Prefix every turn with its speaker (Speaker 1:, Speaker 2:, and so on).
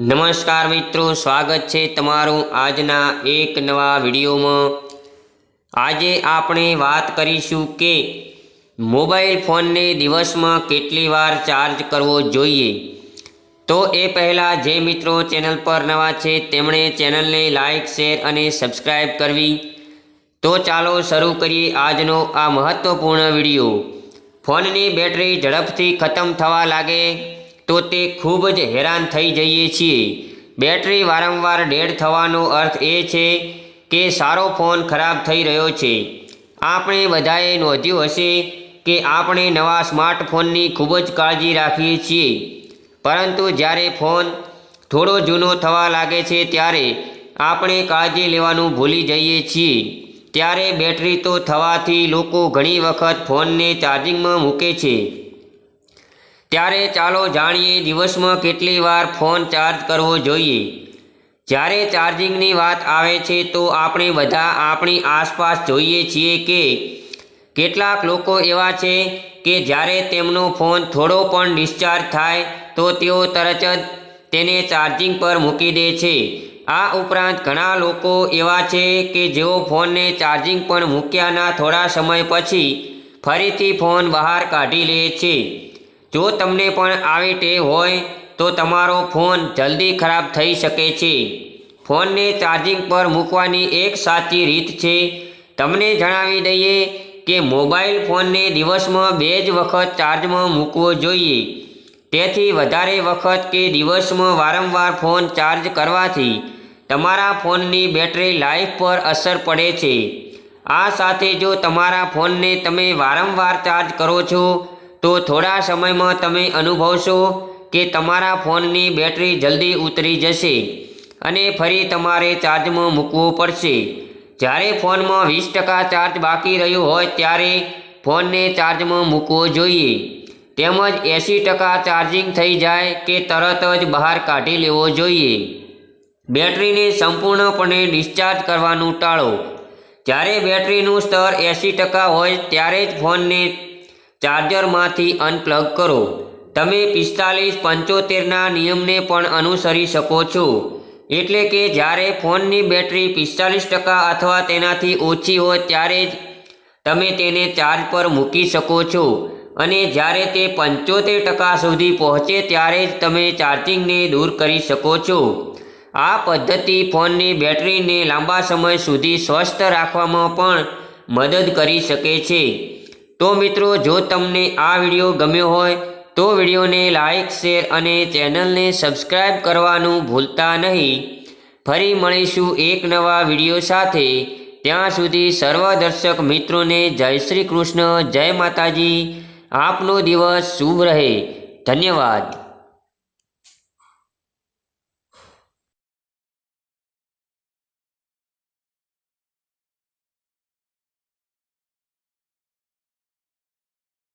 Speaker 1: નમસ્કાર મિત્રો, સ્વાગત છે તમારું આજના એક નવા વિડીયોમાં. આજે આપણે વાત કરીશું કે મોબાઈલ ફોનને દિવસમાં કેટલી વાર ચાર્જ કરવો જોઈએ. તો એ પહેલાં જે મિત્રો ચેનલ પર નવા છે, તેમણે ચેનલને લાઇક શેર અને સબસ્ક્રાઈબ કરવી. તો ચાલો શરૂ કરીએ આજનો આ મહત્ત્વપૂર્ણ વીડિયો. ફોનની બેટરી ઝડપથી ખતમ થવા લાગે. તો તે ખૂબ જ હેરાન થઈ જઈએ છીએ. બેટરી વારંવાર ડેડ થવાનો અર્થ એ છે કે સારો ફોન ખરાબ થઈ રહ્યો છે. આપણે બધાએ નોંધ્યું હશે કે આપણે નવા સ્માર્ટફોનની ખૂબ જ કાળજી રાખીએ છીએ. પરંતુ જ્યારે ફોન થોડો જૂનો થવા લાગે છે ત્યારે આપણે કાળજી લેવાનું ભૂલી જઈએ છીએ. ત્યારે બેટરી તો થવાથી લોકો ઘણી વખત ફોનને ચાર્જિંગમાં મૂકે છે. ત્યારે ચાલો જાણીએ દિવસમાં કેટલી વાર ફોન ચાર્જ કરવો જોઈએ. જ્યારે ચાર્જિંગની વાત આવે છે તો આપણે બધા આપણી આસપાસ જોઈએ છીએ કે કેટલાક લોકો એવા છે કે જ્યારે તેમનો ફોન થોડો પણ ડિસ્ચાર્જ થાય તો તેઓ તરત જ તેને ચાર્જિંગ પર મૂકી દે છે. આ ઉપરાંત ઘણા લોકો એવા છે કે જેઓ ફોનને ચાર્જિંગ પણ મૂક્યાના થોડા સમય પછી ફરીથી ફોન બહાર કાઢી લે છે. જો તમને પણ આવી ટેવ હોય, તો તમારો ફોન જલ્દી ખરાબ થઈ શકે છે. ફોનને ચાર્જિંગ પર મૂકવાની એક સાચી રીત છે. તમને જણાવી દઈએ કે મોબાઈલ ફોનને દિવસમાં બે જ વખત ચાર્જમાં મૂકવો જોઈએ. તેથી વધારે વખત કે દિવસમાં વારંવાર ફોન ચાર્જ કરવાથી તમારા ફોનની બેટરી લાઈફ પર અસર પડે છે. આ સાથે જો તમારા ફોનને તમે વારંવાર ચાર્જ કરો છો તો થોડા સમયમાં તમે અનુભવશો કે તમારા ફોનની બેટરી જલ્દી ઉતરી જશે અને ફરી તમારે ચાર્જમાં મૂકવો પડશે. જ્યારે ફોનમાં વીસ ટકા ચાર્જ બાકી રહ્યું હોય ત્યારે ફોનને ચાર્જમાં મૂકવો જોઈએ. તેમજ એંસી ટકા ચાર્જિંગ થઈ જાય કે તરત જ બહાર કાઢી લેવો જોઈએ. બેટરીને સંપૂર્ણપણે ડિસ્ચાર્જ કરવાનું ટાળો. જ્યારે બેટરીનું સ્તર એંસી ટકા હોય ત્યારે જ ફોનને ચાર્જરમાંથી અનપ્લગ કરો. તમે પિસ્તાલીસ પંચોતેરના નિયમને પણ અનુસરી શકો છો. એટલે કે જ્યારે ફોનની બેટરી પિસ્તાલીસ ટકા અથવા તેનાથી ઓછી હોય ત્યારે જ તમે તેને ચાર્જ પર મૂકી શકો છો. અને જ્યારે તે પંચોતેર ટકા સુધી પહોંચે ત્યારે જ તમે ચાર્જિંગને દૂર કરી શકો છો. આ પદ્ધતિ ફોનની બેટરીને લાંબા સમય સુધી સ્વસ્થ રાખવામાં પણ મદદ કરી શકે છે. તો મિત્રો, જો તમને આ વીડિયો ગમ્યો હોય, તો વિડીયોને લાઇક શેર અને ચેનલને સબસ્ક્રાઈબ કરવાનું ભૂલતા નહીં. ફરી મળીશું એક નવા વીડિયો સાથે. ત્યાં સુધી સર્વ દર્શક મિત્રોને જય શ્રી કૃષ્ણ, જય માતાજી. આપનો દિવસ શુભ રહે. ધન્યવાદ.